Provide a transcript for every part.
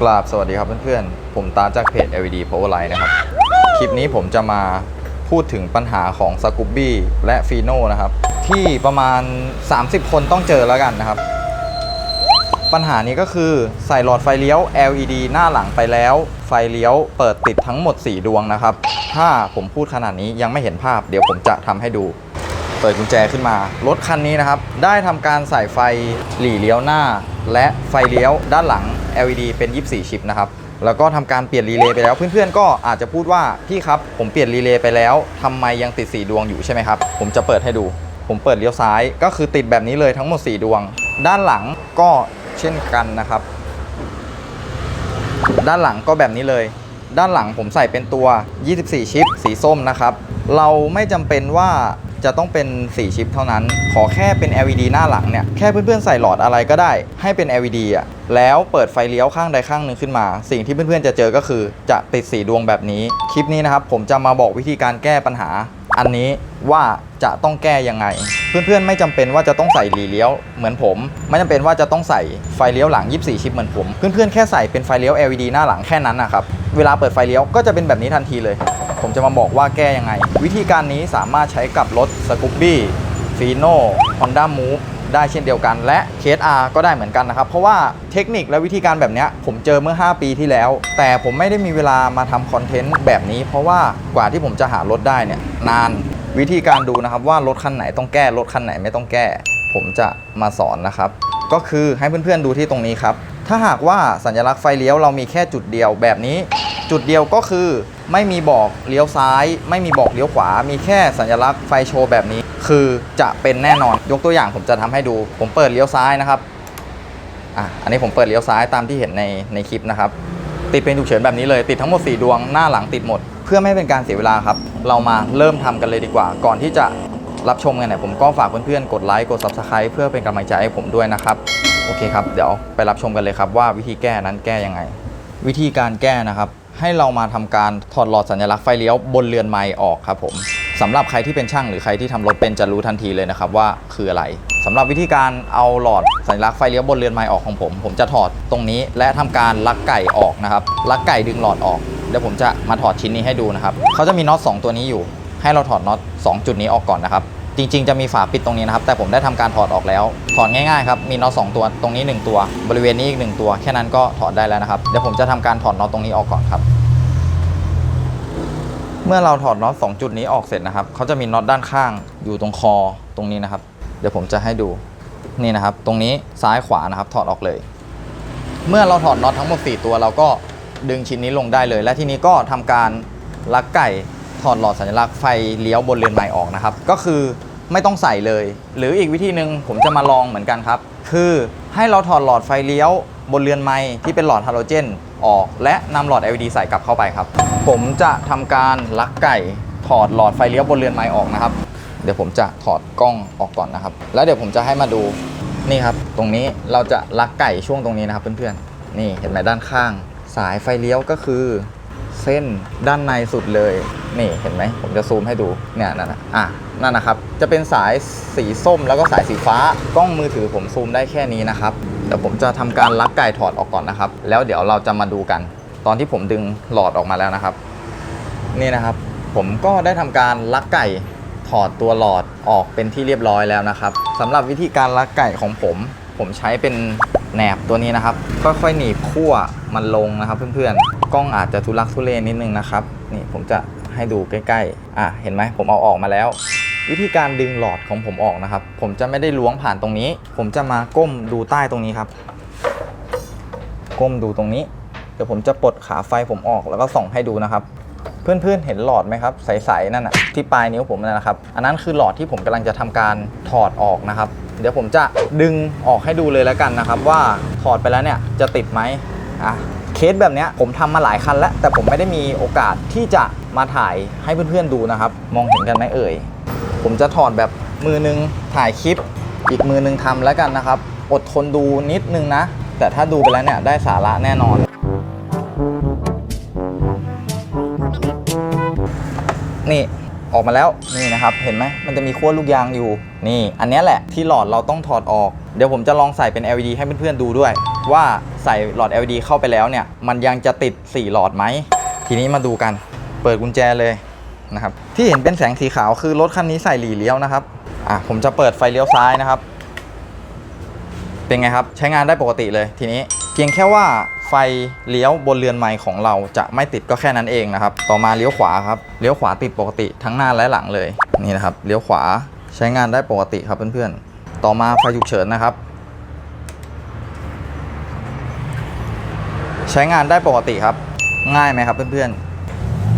กราบสวัสดีครับเพื่อนๆ ผมตาจากเพจ LED Powerline นะครับ คลิปนี้ผมจะมาพูดถึงปัญหาของ s c o o b y และ f i n o นะครับ ที่ประมาณ 30 คนต้องเจอแล้วกันนะครับ ปัญหานี้ก็คือใส่หลอดไฟเลี้ยว LED หน้าหลังไปแล้ว ไฟเลี้ยวเปิดติดทั้งหมด 4 ดวงนะครับ ถ้าผมพูดขนาดนี้ยังไม่เห็นภาพ เดี๋ยวผมจะทำให้ดูเปิดกุญแจขึ้นมา รถคันนี้นะครับ ได้ทำการใส่ไฟหลีเลี้ยวหน้า และไฟเลี้ยวด้านหลัง LED เป็น 24 ชิปนะครับ แล้วก็ทำการเปลี่ยนรีเลย์ไปแล้ว เพื่อนๆ ก็อาจจะพูดว่า พี่ครับ ผมเปลี่ยนรีเลย์ไปแล้วทำไมยังติด 4 ดวงอยู่ใช่ไหมครับ ผมจะเปิดให้ดู ผมเปิดเลี้ยวซ้าย ก็คือติดแบบนี้เลยทั้งหมด 4 ดวง ด้านหลังก็เช่นกันนะครับ ด้านหลังก็แบบนี้เลย ด้านหลังผมใส่เป็นตัว 24 ชิป สีส้มนะครับ เราไม่จำเป็นว่า จะต้องเป็น 4 ชิปเท่านั้น ขอแค่เป็น LED หน้าหลังเนี่ย แค่เพื่อนๆใส่หลอดอะไรก็ได้ ให้เป็น LED อะ แล้วเปิดไฟเลี้ยวข้างใดข้างหนึ่งขึ้นมา สิ่งที่เพื่อนๆจะเจอก็คือ จะติดสีดวงแบบนี้ คลิปนี้นะครับ ผมจะมาบอกวิธีการแก้ปัญหา อันนี้ว่าจะต้องแก้ยังไง เพื่อนๆไม่จำเป็นว่าจะต้องใส่หลีเลี้ยวเหมือนผม ไม่จำเป็นว่าจะต้องใส่ไฟเลี้ยวหลัง 24 ชิปเหมือนผม เพื่อนๆแค่ใส่เป็นไฟเลี้ยว LED หน้าหลังแค่นั้นนะครับ เวลาเปิดไฟเลี้ยวก็จะเป็นแบบนี้ทันทีเลย ผมจะมาบอกว่าแก้ยังไง วิธีการนี้สามารถใช้กับรถสกูปปี้ฟีโน่ฮอนด้ามูฟได้เช่นเดียวกัน และ KSR ก็ได้เหมือนกันนะครับ เพราะว่าเทคนิคและวิธีการแบบนี้ผมเจอเมื่อ 5 ปีที่แล้ว แต่ผมไม่ได้มีเวลามาทำคอนเทนต์แบบนี้ เพราะว่ากว่าที่ผมจะหารถได้เนี่ยนานวิธีการดูนะครับว่ารถคันไหนต้องแก้รถคันไหนไม่ต้องแก้ ผมจะมาสอนนะครับ ก็คือให้เพื่อนๆดูที่ตรงนี้ครับ ถ้าหากว่าสัญลักษณ์ไฟเลี้ยวเรามีแค่จุดเดียวแบบนี้ จุดเดียวก็คือไม่มีบอกเลี้ยวซ้าย ไม่มีบอกเลี้ยวขวา มีแค่สัญลักษณ์ไฟโชว์แบบนี้ คือจะเป็นแน่นอนยกตัวอย่างผมจะทำให้ดู ผมเปิดเลี้ยวซ้ายนะครับอะอันนี้ผมเปิดเลี้ยวซ้ายตามที่เห็นในในคลิปนะครับ ติดเป็นฉุกเฉินแบบนี้เลย ติดทั้งหมด 4 ดวงหน้าหลังติดหมด เพื่อไม่ให้เป็นการเสียเวลาครับ เรามาเริ่มทำกันเลยดีกว่า ก่อนที่จะรับชมกันเนี่ยผมก็ฝากเพื่อนๆกดไลค์กด Subscribe เพื่อเป็นกำลังใจให้ผมด้วยนะครับ โอเคครับ เดี๋ยวไปรับชมกันเลยครับว่าวิธีแก้นั้นแก้ยังไง วิธีการแก้นะครับ ให้เรามาทำการถอดหลอดสัญลักษณ์ไฟเลี้ยวบนเรือนไม้ออกครับผมสำหรับใครที่เป็นช่างหรือใครที่ทำรถเป็นจะรู้ทันทีเลยนะครับว่าคืออะไรสำหรับวิธีการเอาหลอดสัญลักษณ์ไฟเลี้ยวบนเรือนไม้ออกของผม ผมจะถอดตรงนี้ และทำการลักไก่ออกนะครับลักไก่ดึงหลอดออกเดี๋ยวผมจะมาถอดชิ้นนี้ให้ดูนะครับเขาจะมีน็อต2ตัวนี้อยู่ ให้เราถอดน็อต2จุดนี้ออกก่อนนะครับ จริงๆ จะมีฝาปิดตรงนี้นะครับ แต่ผมได้ทำการถอดออกแล้ว ถอดง่ายๆครับ มีน็อตสองตัว ตรงนี้ 1 ตัว บริเวณนี้อีก 1 ตัว แค่นั้นก็ถอดได้แล้วนะครับ เดี๋ยวผมจะทำการถอดน็อตตรงนี้ออกก่อนครับ เมื่อเราถอดน็อตสองจุดนี้ออกเสร็จนะครับ เขาจะมีน็อตด้านข้างอยู่ตรงคอตรงนี้นะครับ เดี๋ยวผมจะให้ดู นี่นะครับ ตรงนี้ซ้ายขวานะครับ ถอดออกเลย เมื่อเราถอดน็อตทั้งหมด 4 ตัว เราก็ดึงชิ้นนี้ลงได้เลย และทีนี้ก็ทำการลักไก่ถอดหลอดสัญลักษณ์ไฟเลี้ยวบนเรือนไม้ออกนะครับ ก็คือ ไม่ต้องใส่เลย หรืออีกวิธีหนึ่งผมจะมาลองเหมือนกันครับ คือให้เราถอดหลอดไฟเลี้ยว บนเรือนไม้ที่เป็นหลอดฮาโลเจนออก และนำหลอด LED ใส่กลับเข้าไปครับ ผมจะทำการลักไก่ถอดหลอดไฟเลี้ยวบนเรือนไม้ออกนะครับ เดี๋ยวผมจะถอดกล้องออกก่อนนะครับ แล้วเดี๋ยวผมจะให้มาดูนี่ครับ ตรงนี้เราจะลักไก่ช่วงตรงนี้นะครับเพื่อนๆ นี่เห็นไหมด้านข้าง สายไฟเลี้ยวก็คือ เส้นด้านในสุดเลย นี่เห็นไหมผมจะซูมให้ดูเนี่ยนั่นนะอะ นั่นนะครับ จะเป็นสายสีส้มแล้วก็สายสีฟ้ากล้องมือถือผมซูมได้แค่นี้นะครับเดี๋ยวผมจะทำการลักไก่ถอดออกก่อนนะครับ แล้วเดี๋ยวเราจะมาดูกัน ตอนที่ผมดึงหลอดออกมาแล้วนะครับ นี่นะครับ ผมก็ได้ทำการลักไก่ถอดตัวหลอดออกเป็นที่เรียบร้อยแล้วนะครับสำหรับวิธีการลักไก่ของผม ผมใช้เป็นแหนบตัวนี้นะครับ ค่อยๆหนีบขั้วมันลงนะครับ เพื่อนๆกล้องอาจจะทุลักทุเลนิดนึงนะครับ นี่ผมจะให้ดูใกล้ๆ อะ เห็นไหมผมเอาออกมาแล้ว วิธีการดึงหลอดของผมออกนะครับ ผมจะไม่ได้ล้วงผ่านตรงนี้ ผมจะมาก้มดูใต้ตรงนี้ครับ ก้มดูตรงนี้ เดี๋ยวผมจะปลดขาไฟผมออกแล้วก็ส่องให้ดูนะครับ เพื่อนๆเห็นหลอดไหมครับ ใสๆนั่นนะที่ปลายนิ้วผมนั่นนะครับ อันนั้นคือหลอดที่ผมกำลังจะทำการถอดออกนะครับ เดี๋ยวผมจะดึงออกให้ดูเลยแล้วกันนะครับ ว่าถอดไปแล้วเนี่ยจะติดไหมอะเคสแบบนี้ผมทำมาหลายคันแล้ว แต่ผมไม่ได้มีโอกาสที่จะมาถ่ายให้เพื่อนๆดูนะครับ มองเห็นกันไหมเอ่ย ผมจะถอดแบบมือนึงถ่ายคลิป อีกมือนึงทำแล้วกันนะครับ อดทนดูนิดนึงนะ แต่ถ้าดูไปแล้วเนี่ยได้สาระแน่นอน นี่ออกมาแล้วนี่นะครับ เห็นไหมมันจะมีขั้วลูกยางอยู่ นี่ อันนี้แหละที่หลอดเราต้องถอดออก เดี๋ยวผมจะลองใส่เป็น LED ให้เพื่อนๆดูด้วย ว่าใส่หลอด LED เข้าไปแล้วเนี่ย มันยังจะติด 4 หลอดไหม ทีนี้มาดูกัน เปิดกุญแจเลย นะครับที่เห็นเป็นแสงสีขาวคือรถคันนี้ใส่หลีเลี้ยวนะครับอะผมจะเปิดไฟเลี้ยวซ้ายนะครับ เป็นไงครับใช้งานได้ปกติเลยทีนี้เพียงแค่ว่าไฟเลี้ยวบนเรือนไม้ของเราจะไม่ติดก็แค่นั้นเองนะครับ ต่อมาเลี้ยวขวาครับเลี้ยวขวาติดปกติทั้งหน้าและหลังเลยนี่นะครับเลี้ยวขวาใช้งานได้ปกติครับเพื่อนๆ ต่อมาไฟฉุกเฉินนะครับ ใช้งานได้ปกติครับ ง่ายไหมครับเพื่อนๆ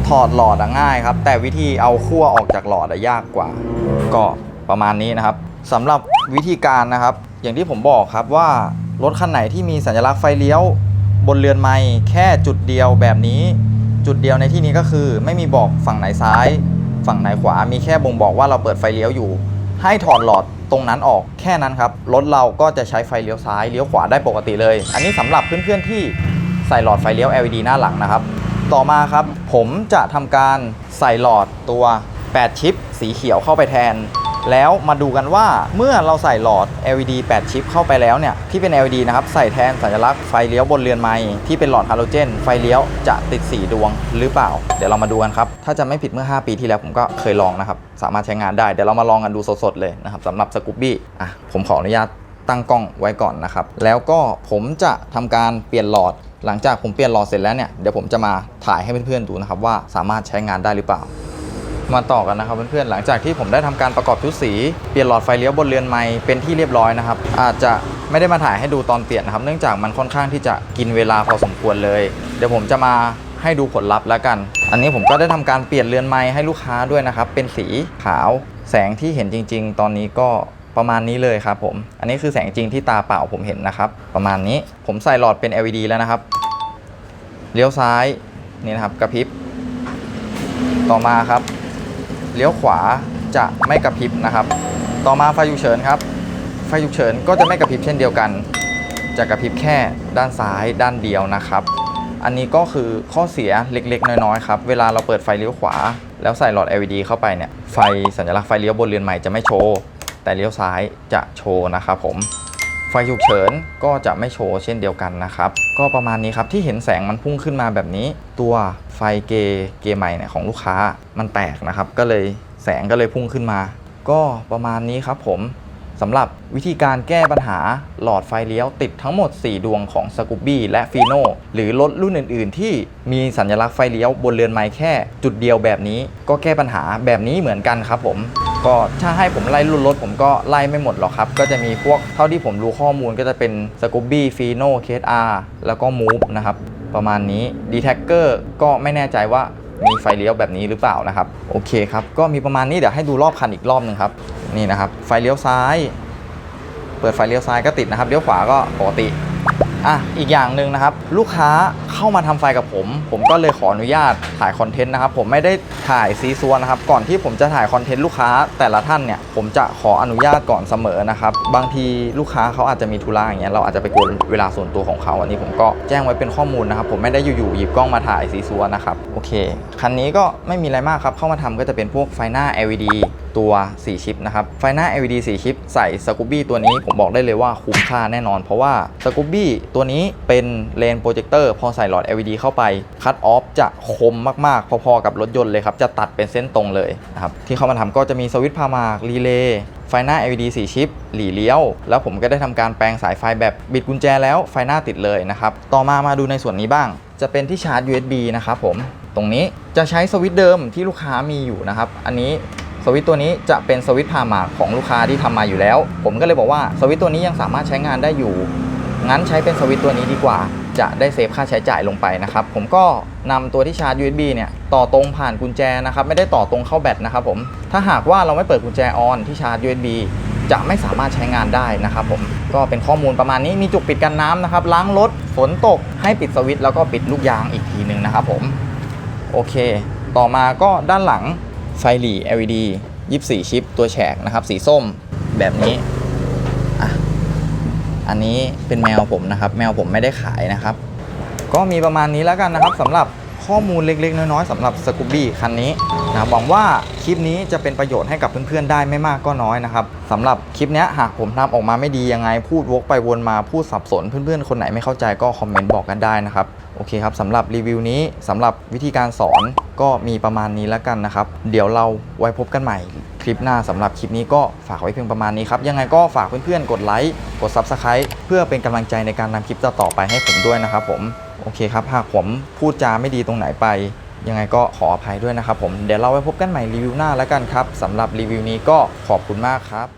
ถอดหลอดอะง่ายครับ แต่วิธีเอาขั้วออกจากหลอดอะยากกว่า ก็ประมาณนี้นะครับสำหรับวิธีการนะครับ อย่างที่ผมบอกครับว่ารถคันไหนที่มีสัญลักษณ์ไฟเลี้ยว บนเรือนไม้แค่จุดเดียวแบบนี้ จุดเดียวในที่นี้ก็คือ ไม่มีบอกฝั่งไหนซ้าย ฝั่งไหนขวา มีแค่บ่งบอกว่าเราเปิดไฟเลี้ยวอยู่ ให้ถอดหลอดตรงนั้นออกแค่นั้นครับรถเราก็จะใช้ไฟเลี้ยวซ้ายเลี้ยวขวาได้ปกติเลย อันนี้สำหรับเพื่อนๆที่ใส่หลอดไฟเลี้ยว LED หน้าหลังนะครับ ต่อมาครับ ผมจะทำการใส่หลอดตัว 8 ชิป สีเขียวเข้าไปแทน แล้วมาดูกันว่าเมื่อเราใส่หลอด LED 8 ชิปเข้าไปแล้วเนี่ย ที่เป็น LED นะครับ ใส่แทนสัญลักษณ์ไฟเลี้ยวบนเรือนไม้ที่เป็นหลอดฮาโลเจน ไฟเลี้ยวจะติด4ดวงหรือเปล่า เดี๋ยวเรามาดูกันครับ ถ้าจะไม่ผิดเมื่อ 5 ปีที่แล้วผมก็เคยลองนะครับ สามารถใช้งานได้ เดี๋ยวเรามาลองกันดูสดๆเลยนะครับสำหรับสกูปบี้อะผมขออนุญาตตั้งกล้องไว้ก่อนนะครับ แล้วก็ผมจะทำการเปลี่ยนหลอด หลังจากผมเปลี่ยนหลอดเสร็จแล้วเนี่ยเดี๋ยวผมจะมาถ่ายให้เพื่อนๆดูนะครับว่าสามารถใช้งานได้หรือเปล่า มาต่อกันนะครับเพื่อนๆหลังจากที่ผมได้ทำการประกอบชุดสีเปลี่ยนหลอดไฟเลี้ยวบนเรือนไม้เป็นที่เรียบร้อยนะครับ อาจจะไม่ได้มาถ่ายให้ดูตอนเปลี่ยนนะครับ เนื่องจากมันค่อนข้างที่จะกินเวลาพอสมควรเลย เดี๋ยวผมจะมาให้ดูผลลัพธ์แล้วกัน อันนี้ผมก็ได้ทำการเปลี่ยนเรือนไม้ให้ลูกค้าด้วยนะครับเป็นสีขาว แสงที่เห็นจริง ๆ ตอนนี้ก็ ประมาณนี้เลยครับผม อันนี้คือแสงจริงที่ตาเปล่าผมเห็นนะครับ ประมาณนี้ผมใส่หลอดเป็น LED แล้วนะครับ เลี้ยวซ้ายนี่นะครับกระพริบ ต่อมาครับ เลี้ยวขวาจะไม่กระพริบนะครับ ต่อมาไฟฉุกเฉินครับ ไฟฉุกเฉินก็จะไม่กระพริบเช่นเดียวกัน จะกระพริบแค่ด้านซ้ายด้านเดียวนะครับ อันนี้ก็คือข้อเสียเล็กๆ น้อยๆครับ เวลาเราเปิดไฟเลี้ยวขวา แล้วใส่หลอด LED เข้าไปเนี่ย ไฟสัญลักษณ์ไฟเลี้ยวบนเรือนใหม่จะไม่โชว์ แต่เลี้ยวซ้ายจะโชว์นะครับผมไฟฉุกเฉินก็จะไม่โชว์เช่นเดียวกันนะครับ ก็ประมาณนี้ครับที่เห็นแสงมันพุ่งขึ้นมาแบบนี้ ตัวไฟเกเกใหม่เนี่ยของลูกค้ามันแตกนะครับ ก็เลยแสงก็เลยพุ่งขึ้นมา ก็ประมาณนี้ครับผมสำหรับวิธีการแก้ปัญหาหลอดไฟเลี้ยวติดทั้งหมด 4 ดวงของสกูบี้และฟีโนหรือรถรุ่นอื่น ๆ ที่มีสัญลักษณ์ไฟเลี้ยวบนเรือนไม้แค่ จุดเดียวแบบนี้ ก็แก้ปัญหาแบบนี้เหมือนกันครับผม ก็ถ้าให้ผมไล่รุ่นรถผมก็ไล่ไม่หมดหรอกครับ ก็จะมีพวกเท่าที่ผมรู้ข้อมูลก็จะเป็นสกูบี้ฟีโน่เคสอาร์แล้วก็มูฟนะครับ ประมาณนี้ d t แท็กเกอร์ก็ไม่แน่ใจว่ามีไฟเลี้ยวแบบนี้หรือเปล่านะครับ โอเคครับ ก็มีประมาณนี้เดี๋ยวให้ดูรอบคันอีกรอบหนึ่งครับ นี่นะครับ ไฟเลี้ยวซ้าย เปิดไฟเลี้ยวซ้ายก็ติดนะครับ เลี้ยวขวาก็ปกติ อะอีกอย่างหนึ่งนะครับ ลูกค้าเข้ามาทำไฟกับผม ผมก็เลยขออนุญาตถ่ายคอนเทนต์นะครับ ผมไม่ได้ถ่ายซีซัวนะครับ ก่อนที่ผมจะถ่ายคอนเทนต์ลูกค้าแต่ละท่านเนี่ยผมจะขออนุญาตก่อนเสมอนะครับ บางทีลูกค้าเขาอาจจะมีธุระอย่างเงี้ยเราอาจจะไปกวนเวลาส่วนตัวของเขาอันนี้ผมก็แจ้งไว้เป็นข้อมูลนะครับ ผมไม่ได้อยู่ๆหยิบกล้องมาถ่ายซีซัวนะครับโอเคคันนี้ก็ไม่มีอะไรมากครับเข้ามาทำก็จะเป็นพวกไฟหน้า LED ตัว 4 ชิปนะครับ ไฟหน้า LED 4 ชิป ใส่สกูบี้ตัวนี้ผมบอกได้เลยว่าคุ้มค่าแน่นอน เพราะว่าสกูบี้ตัวนี้เป็นเลนโปรเจคเตอร์พอใส่หลอด LED เข้าไป คัตออฟจะคมมากๆ พอๆกับรถยนต์เลยครับ จะตัดเป็นเส้นตรงเลยนะครับ ที่เขามาทำก็จะมีสวิตช์พามากรีเลย์ไฟหน้า LED 4 ชิป หลีเลี้ยว แล้วผมก็ได้ทำการแปลงสายไฟแบบบิดกุญแจแล้วไฟหน้าติดเลยนะครับ ต่อมามาดูในส่วนนี้บ้าง จะเป็นที่ชาร์จ USB นะครับผม ตรงนี้จะใช้สวิตช์เดิมที่ลูกค้ามีอยู่นะครับ อันนี้ สวิตตัวนี้จะเป็นสวิตพามาของลูกค้าที่ทำมาอยู่แล้ว ผมก็เลยบอกว่าสวิตตัวนี้ยังสามารถใช้งานได้อยู่ งั้นใช้เป็นสวิตตัวนี้ดีกว่า จะได้เซฟค่าใช้จ่ายลงไปนะครับ ผมก็นำตัวที่ชาร์จ USB เนี่ยต่อตรงผ่านกุญแจนะครับ ไม่ได้ต่อตรงเข้าแบตนะครับผม ถ้าหากว่าเราไม่เปิดกุญแจออนที่ชาร์จ USB จะไม่สามารถใช้งานได้นะครับผมก็เป็นข้อมูลประมาณนี้มีจุกปิดกันน้ำนะครับ ล้างรถฝนตกให้ปิดสวิตช์แล้วก็ปิดลูกยางอีกทีหนึ่งนะครับผมโอเค ต่อมาก็ด้านหลัง ไฟหลี LED 24 ชิป ตัวแฉกนะครับ สีส้มแบบนี้อะอันนี้เป็นแมวผมนะครับ แมวผมไม่ได้ขายนะครับ ก็มีประมาณนี้แล้วกันนะครับสำหรับข้อมูลเล็ก ๆ น้อย ๆสำหรับสกูบี้คันนี้นะหวังว่าคลิปนี้จะเป็นประโยชน์ให้กับเพื่อนๆ ได้ไม่มากก็น้อยนะครับสำหรับคลิปนี้หากผมทำออกมาไม่ดียังไง พูดวกไปวนมาพูดสับสนเพื่อนๆ คนไหนไม่เข้าใจก็คอมเมนต์บอกกันได้นะครับ โอเคครับสำหรับรีวิวนี้สำหรับวิธีการสอน ก็มีประมาณนี้แล้วกันนะครับ เดี๋ยวเราไว้พบกันใหม่คลิปหน้าสำหรับคลิปนี้ก็ฝากไว้เพียงประมาณนี้ครับ ยังไงก็ฝากเพื่อนๆ กดไลค์ กด Subscribe เพื่อเป็นกำลังใจในการทำคลิปต่อๆไปให้ผมด้วยนะครับผม โอเคครับ หากผมพูดจาไม่ดีตรงไหนไป ยังไงก็ขออภัยด้วยนะครับผม เดี๋ยวเราไว้พบกันใหม่รีวิวหน้าแล้วกันครับสำหรับรีวิวนี้ก็ขอบคุณมากครับ